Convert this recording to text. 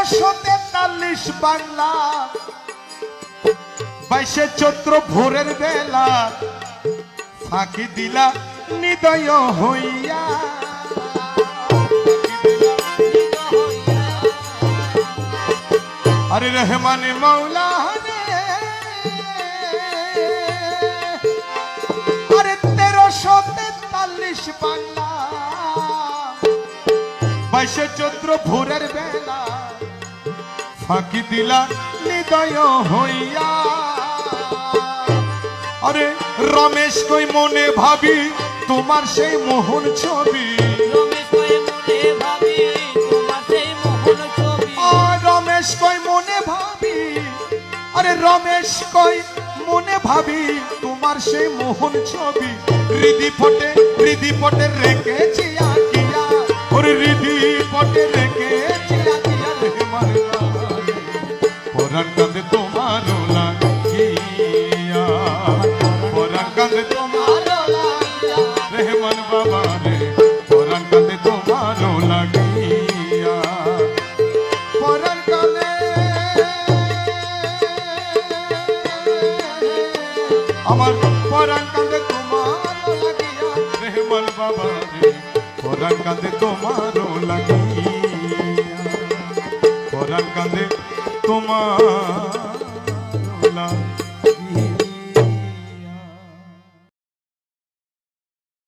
তেরোশো তেতাল্লিশ বাংলা, বাইশে চৈত্র ভোরের বেলা ফাঁকি দিলা নিদয় হইয়া। আরে রহমান মৌলা আরে তেরোশো তেতাল্লিশ বাংলা বাইশে চৈত্র ভোরের বেলা ফাঁকি দিলা নিদয় হইয়া। আরে রমেশ কই মনে ভাবি তোমার সেই মোহন ছবি? রমেশ কই মনে ভাবি আরে রমেশ কই মনে ভাবি তোমার সেই মোহন ছবি? হৃদি পটে হৃদি পটে রেখেছি পরাণ কাঁদে তোমার লাগিয়া পরাণ কাঁদে তোমার রেহমান বাবা রে পরাণ কাঁদে তোমার লাগিয়া পরাণ কাঁদে আমার পরাণ কাঁদে তোমার লাগিয়া রেহমান ধান কান্দে তোমার